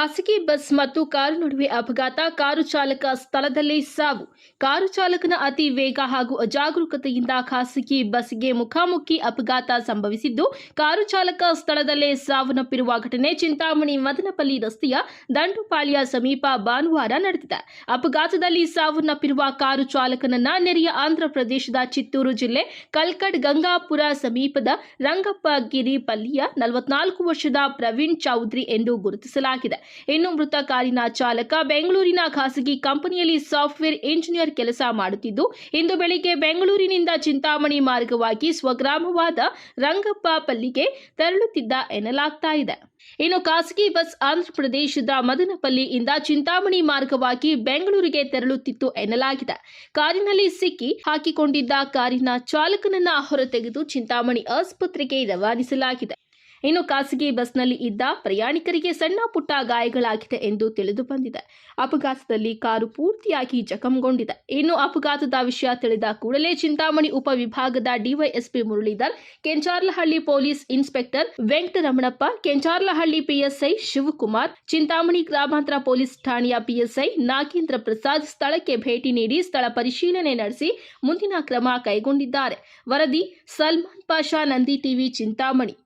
ಖಾಸಗಿ ಬಸ್ ಮತ್ತು ಕಾರು ನಡುವೆ ಅಪಘಾತ. ಕಾರು ಚಾಲಕ ಸ್ಥಳದಲ್ಲೇ ಸಾವು. ಕಾರು ಚಾಲಕನ ಅತಿ ವೇಗ ಹಾಗೂ ಅಜಾಗರೂಕತೆಯಿಂದ ಖಾಸಗಿ ಬಸ್ಗೆ ಮುಖಾಮುಖಿ ಅಪಘಾತ ಸಂಭವಿಸಿದ್ದು, ಕಾರು ಚಾಲಕ ಸ್ಥಳದಲ್ಲೇ ಸಾವನ್ನಪ್ಪಿರುವ ಘಟನೆ ಚಿಂತಾಮಣಿ ಮದನಪಲ್ಲಿ ರಸ್ತೆಯ ದಂಡುಪಾಳ್ಯ ಸಮೀಪ ಭಾನುವಾರ ನಡೆದಿದೆ. ಅಪಘಾತದಲ್ಲಿ ಸಾವನ್ನಪ್ಪಿರುವ ಕಾರು ಚಾಲಕನನ್ನ ನೆರೆಯ ಆಂಧ್ರಪ್ರದೇಶದ ಚಿತ್ತೂರು ಜಿಲ್ಲೆ ಕಲ್ಕಡ್ ಗಂಗಾಪುರ ಸಮೀಪದ ರಂಗಪ್ಪ ಗಿರಿ ಪಲ್ಲಿಯ ನಲವತ್ನಾಲ್ಕು ವರ್ಷದ ಪ್ರವೀಣ್ ಚೌಧರಿ ಎಂದು ಗುರುತಿಸಲಾಗಿದೆ. ಇನ್ನು ಮೃತ ಕಾರಿನ ಚಾಲಕ ಬೆಂಗಳೂರಿನ ಖಾಸಗಿ ಕಂಪನಿಯಲ್ಲಿ ಸಾಫ್ಟ್ವೇರ್ ಇಂಜಿನಿಯರ್ ಕೆಲಸ ಮಾಡುತ್ತಿದ್ದು, ಇಂದು ಬೆಳಿಗ್ಗೆ ಬೆಂಗಳೂರಿನಿಂದ ಚಿಂತಾಮಣಿ ಮಾರ್ಗವಾಗಿ ಸ್ವಗ್ರಾಮವಾದ ರಂಗಪ್ಪ ಪಲ್ಲಿಗೆ ತೆರಳುತ್ತಿದ್ದ ಎನ್ನಲಾಗ್ತಾ ಇದೆ. ಇನ್ನು ಖಾಸಗಿ ಬಸ್ ಆಂಧ್ರಪ್ರದೇಶದ ಮದನಪಲ್ಲಿಯಿಂದ ಚಿಂತಾಮಣಿ ಮಾರ್ಗವಾಗಿ ಬೆಂಗಳೂರಿಗೆ ತೆರಳುತ್ತಿತ್ತು ಎನ್ನಲಾಗಿದೆ. ಕಾರಿನಲ್ಲಿ ಸಿಕ್ಕಿ ಹಾಕಿಕೊಂಡಿದ್ದ ಕಾರಿನ ಚಾಲಕನನ್ನ ಹೊರತೆಗೆದು ಚಿಂತಾಮಣಿ ಆಸ್ಪತ್ರೆಗೆ ರವಾನಿಸಲಾಗಿದೆ. ಇನ್ನು ಖಾಸಗಿ ಬಸ್ನಲ್ಲಿ ಇದ್ದ ಪ್ರಯಾಣಿಕರಿಗೆ ಸಣ್ಣ ಪುಟ್ಟ ಗಾಯಗಳಾಗಿದೆ ಎಂದು ತಿಳಿದು ಬಂದಿದೆ. ಅಪಘಾತದಲ್ಲಿ ಕಾರು ಪೂರ್ತಿಯಾಗಿ ಜಖಂಗೊಂಡಿದೆ. ಇನ್ನು ಅಪಘಾತದ ವಿಷಯ ತಿಳಿದ ಕೂಡಲೇ ಚಿಂತಾಮಣಿ ಉಪವಿಭಾಗದ DYSP Muralidhar, Kencharlahalli police inspector Venkataramanappa Kencharlahalli PSI Shivakumar, Chintamani ಗ್ರಾಮಾಂತರ ಪೊಲೀಸ್ ಠಾಣೆಯ ಪಿಎಸ್ಐ ನಾಗೇಂದ್ರ ಪ್ರಸಾದ್ ಸ್ಥಳಕ್ಕೆ ಭೇಟಿ ನೀಡಿ ಸ್ಥಳ ಪರಿಶೀಲನೆ ನಡೆಸಿ ಮುಂದಿನ ಕ್ರಮ ಕೈಗೊಂಡಿದ್ದಾರೆ. ವರದಿ, ಸಲ್ಮಾನ್ ಪಾಷಾ, ನಂದಿ ಟಿವಿ, ಚಿಂತಾಮಣಿ.